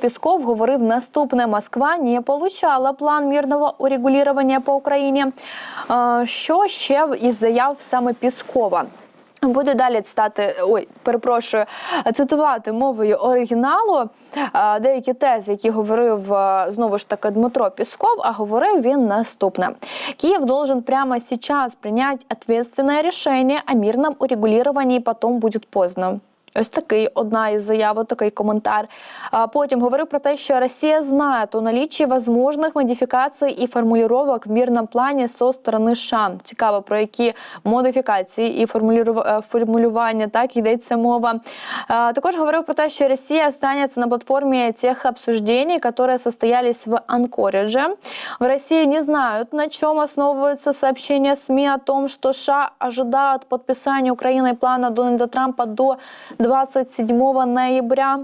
Песков говорив наступне: Москва не получала план мирного урегулювання по Україні. Що ще із заяв саме Піскова? Буду далі цитати, ой, перепрошую, цитувати мовою оригіналу деякі тези, які говорив знову ж таки Дмитро Пісков, а говорив він наступне: Київ должен прямо сейчас принять ответственное решение о мирном урегулировании, потом будет поздно. Ось такий одна із заяв, такий коментар. А потім говорив про те, що Росія знає о наліччі возможних модифікацій і формулювання в мирному плані со сторони США. Цікаво, про які модифікації і формулюва- е, формулювання так йдеться мова. А, Також говорив про те, що Росія останеться на платформі тих обсуждений, які состоялись в Анкоридже. В России не знают, на чем основываются сообщения СМИ о том, что США ожидают подписания Украиной плана Дональда Трампа до 27 ноября.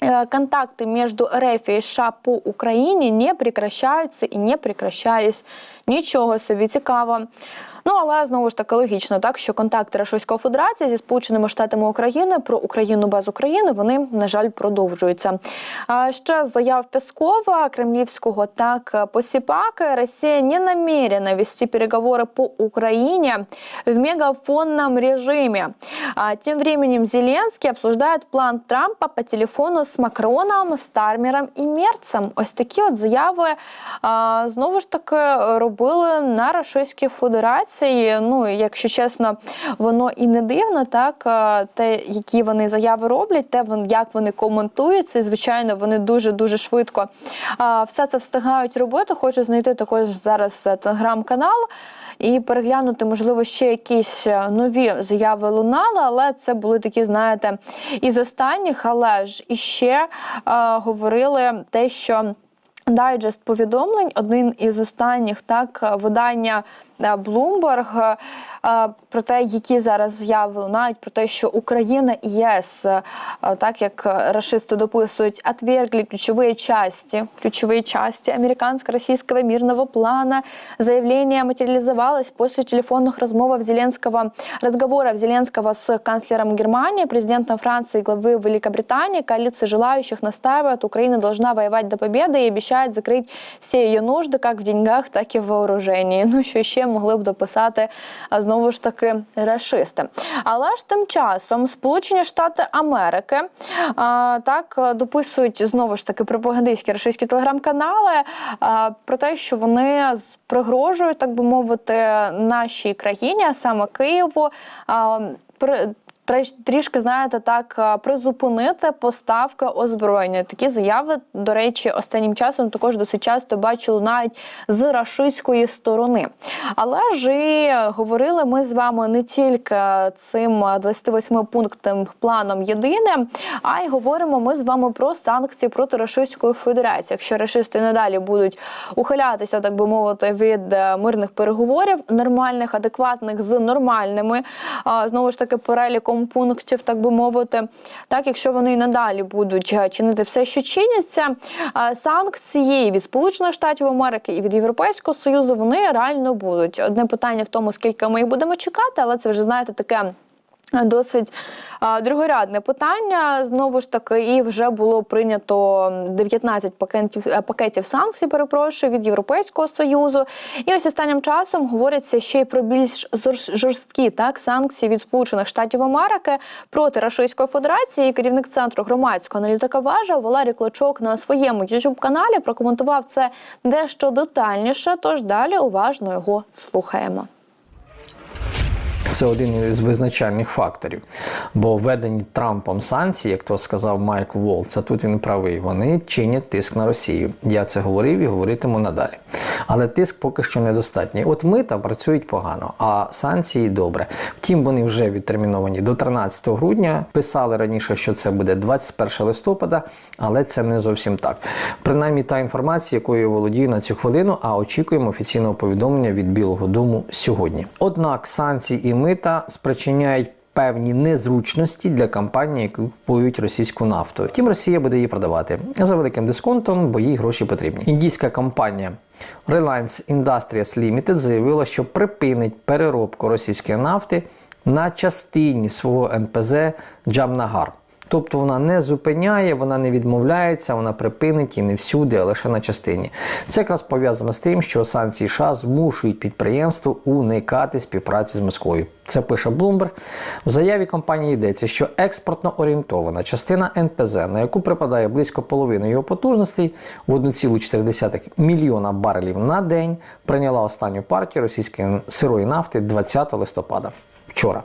Э, Контакты между РФ и США по Україні не прекращаються і не прекращались. Нічого собі цікаво. Ну але знову ж таки логічно, так що контакти Російської Федерації зі Сполученими Штатами України про Україну без України вони на жаль продовжуються. А ще заяв Пескова Кремлівського так посіпаки Росія не намерена вести переговори по Україні в мегафонном режиме. А тем временем Зеленский обсуждает план Трампа по телефону з Макроном, Стармером і Мерцем. Ось такі от заяви а, знову ж таки робили на Російській Федерації. Ну, якщо чесно, воно і не дивно, так те, які вони заяви роблять, те як вони коментуються. І, звичайно, вони дуже дуже швидко все це встигають робити. Хочу знайти також зараз е, телеграм-канал і переглянути, можливо, ще якісь е, нові заяви лунали, але це були такі, знаєте, із останніх, але ж іще е, говорили те, що. Дайджест повідомлень, один із останніх так видання е, Bloomberg, е, про те, які зараз заяви лунають, про те, що Україна і ЄС, е, так як рашисти дописують, отвергли ключові части, ключові части американско-российского мирного плана. Заявление материализовалось после телефонных размов Зеленского, разговоров Зеленского с канцлером Германии, президентом Франции и главы Великобритании. Коалиция желающих настаивает, Украина должна воевать до победы и обещает закрыть все ее нужды, как в деньгах, так і в вооруженні. Ну що могли б дописати знову ж таки рашисти. Але ж тим часом Сполучені Штати Америки а, так дописують знову ж таки пропагандистські рашистські телеграм-канали про те, що вони пригрожують, так би мовити, нашій країні, а саме Києву. а, Трішки знаєте, так призупинити поставки озброєння. Такі заяви, до речі, останнім часом також досить часто бачили навіть з рашистської сторони. Але ж і говорили ми з вами не тільки цим 28 пунктним планом єдине, а й говоримо ми з вами про санкції проти Російської Федерації. Якщо рашисти надалі будуть ухилятися, так би мовити, від е, мирних переговорів, нормальних, адекватних з нормальними, знову ж таки, переліком пунктів, так би мовити, так якщо вони і надалі будуть е, чинити все, що чиняться, санкції від Сполучених Штатів Америки і від Європейського Союзу вони реально будуть. Одне питання в тому, скільки ми їх будемо чекати, але це вже знаєте таке. Досить другорядне питання. Знову ж таки, і вже було прийнято 19 пакетів е, пакетів санкцій. Перепрошую від Європейського союзу. І ось останнім часом говориться ще й про більш жорсткі так санкції від Сполучених Штатів Америки проти Російської Федерації. І керівник центру громадського аналітика Важа Валерій Клочок на своєму youtube каналі прокоментував це дещо детальніше. Тож далі уважно його слухаємо. Це один із визначальних факторів. Бо введені Трампом санкції, як то сказав Майкл Волц, а тут він правий, вони чинять тиск на Росію. Я це говорив і говоритиму надалі. Але тиск поки що недостатній. От мита працюють погано, а санкції добре. Втім, вони вже відтерміновані до 13 грудня. Писали раніше, що це буде 21 листопада, але це не зовсім так. Принаймні та інформація, якою я володію на цю хвилину, а очікуємо офіційного повідомлення від Білого Дому сьогодні. Однак санкції і мита спричиняють певні незручності для компаній, які купують російську нафту. Втім, Росія буде її продавати за великим дисконтом, бо їй гроші потрібні. Індійська компанія Reliance Industries Limited заявила, що припинить переробку російської нафти на частині свого НПЗ Джамнагар. Тобто вона не зупиняє, вона не відмовляється, вона припинить і не всюди, а лише на частині. Це якраз пов'язано з тим, що санкції США змушують підприємство уникати співпраці з Москвою. Це пише Bloomberg. В заяві компанії йдеться, що експортно орієнтована частина НПЗ, на яку припадає близько половини його потужностей в 1,4 мільйона барелів на день, прийняла останню партію російської сирої нафти 20 листопада. Вчора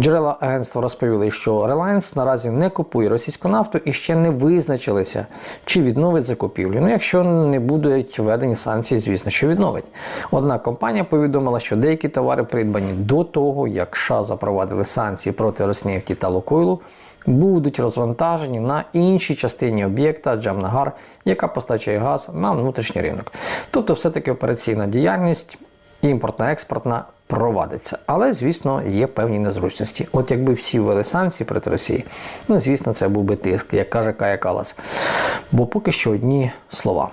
джерела агентства розповіли, що Reliance наразі не купує російську нафту і ще не визначилися, чи відновить закупівлю. Ну, якщо не будуть введені санкції, звісно, що відновить. Однак компанія повідомила, що деякі товари придбані до того, як США запровадили санкції проти Роснефті та Лукойлу, будуть розвантажені на іншій частині об'єкта Джамнагар, яка постачає газ на внутрішній ринок. Тобто, все-таки операційна діяльність імпортно-експортна провадиться. Але, звісно, є певні незручності. От якби всі ввели санкції проти Росії, ну звісно, це був би тиск, як каже Кая Калас. Бо поки що одні слова.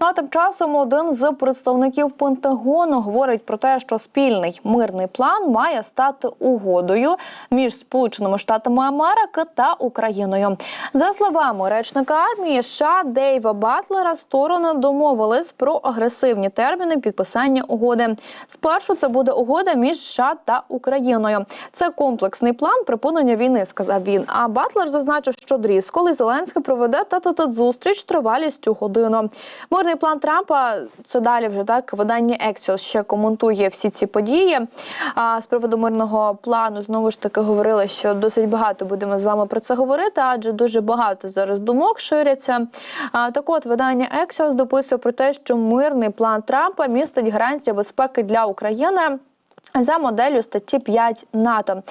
Ну а тим часом один з представників Пентагону говорить про те, що спільний мирний план має стати угодою між Сполученими Штатами Америки та Україною. За словами речника армії США Дейва Батлера, сторони домовились про агресивні терміни підписання угоди. Спершу це буде угода між США та Україною. Це комплексний план припинення війни, сказав він. А Батлер зазначив, що дріз, коли Зеленський проведе та зустріч тривалістю годину. Мирний план Трампа це далі вже так. Видання Ексіос ще коментує всі ці події. А з приводу мирного плану знову ж таки говорили, що досить багато будемо з вами про це говорити, адже дуже багато зараз думок ширяться. А так от видання Ексіос дописує про те, що мирний план Трампа містить гарантії безпеки для України. За моделлю статті 5 НАТО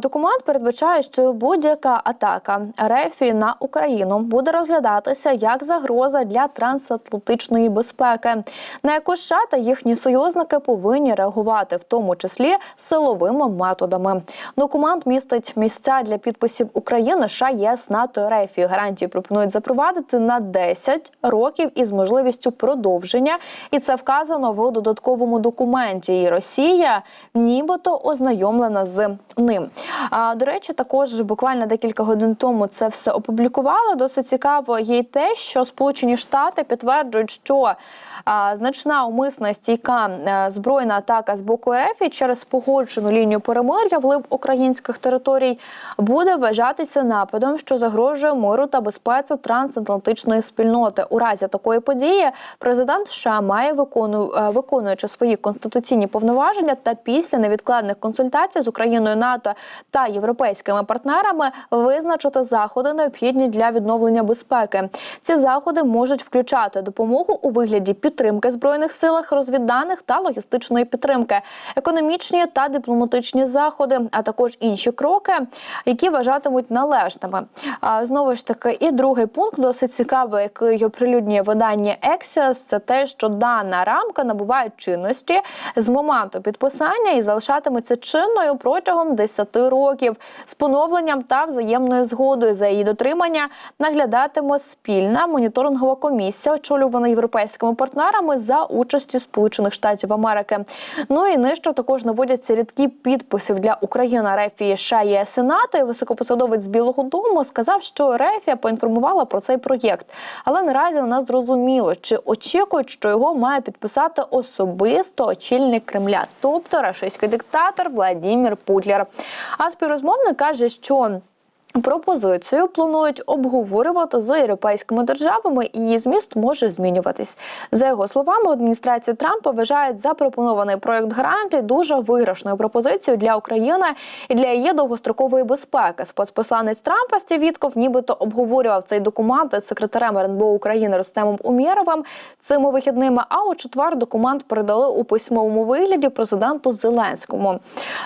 документ передбачає, що будь-яка атака РФ на Україну буде розглядатися як загроза для трансатлантичної безпеки, на яку США та їхні союзники повинні реагувати, в тому числі силовими методами. Документ містить місця для підписів України, США, ЄС, НАТО, РФ. Гарантії пропонують запровадити на 10 років із можливістю продовження, і це вказано в додатковому документі. І Росія нібито ознайомлена з ним. А до речі, також буквально декілька годин тому це все опублікували. Досить цікаво є й те, що Сполучені Штати підтверджують, що а, значна умисна стійка е, збройна атака з боку РФ через погоджену лінію перемир'я вглиб українських територій буде вважатися нападом, що загрожує миру та безпеці трансатлантичної спільноти. У разі такої події президент США має викону, е, виконуючи свої конституційні повноваження та після невідкладних консультацій з Україною НАТО та європейськими партнерами визначити заходи необхідні для відновлення безпеки. Ці заходи можуть включати допомогу у вигляді підтримки збройних силах, розвідданих та логістичної підтримки, економічні та дипломатичні заходи, а також інші кроки, які вважатимуть належними. А знову ж таки, і другий пункт досить цікавий, який оприлюднює видання Axios, це те, що дана рамка набуває чинності з моменту підписання і залишатиметься чинною протягом 10 років з поновленням та взаємною згодою за її дотримання наглядатиме спільна моніторингова комісія, очолювана європейськими партнерами за участі Сполучених Штатів Америки. Ну і нижче також наводяться рядки підписів для України Рефії США ЄС і. І високопосадовець Білого Дому сказав, що Рефія поінформувала про цей проєкт, але наразі не зрозуміло, чи очікують, що його має підписати особисто очільник Кремля, тобто рашистський диктатор Владімір Путлер. А співрозмовник каже, що Пропозицію планують обговорювати з європейськими державами, і її зміст може змінюватись. За його словами, адміністрація Трампа вважає запропонований проект гарантій дуже виграшною пропозицією для України і для її довгострокової безпеки. Спецпосланець Трампа Стів нібито обговорював цей документ із секретарем РНБО України Рустемом Умєровим цими вихідними. А у четвер документ передали у письмовому вигляді президенту Зеленському.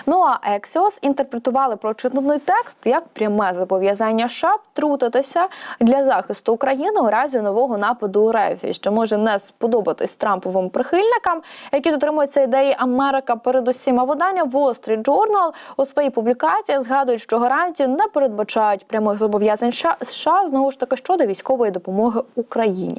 Ну а Ексіос інтерпретували прочитаний текст як пряме зобов'язання США втрутитися для захисту України у разі нового нападу РФ, що може не сподобатись Трамповим прихильникам, які дотримуються ідеї Америка. Передусім, а видання Wall Street Journal у своїй публікації згадують, що гарантії не передбачають прямих зобов'язань США знову ж таки щодо військової допомоги Україні.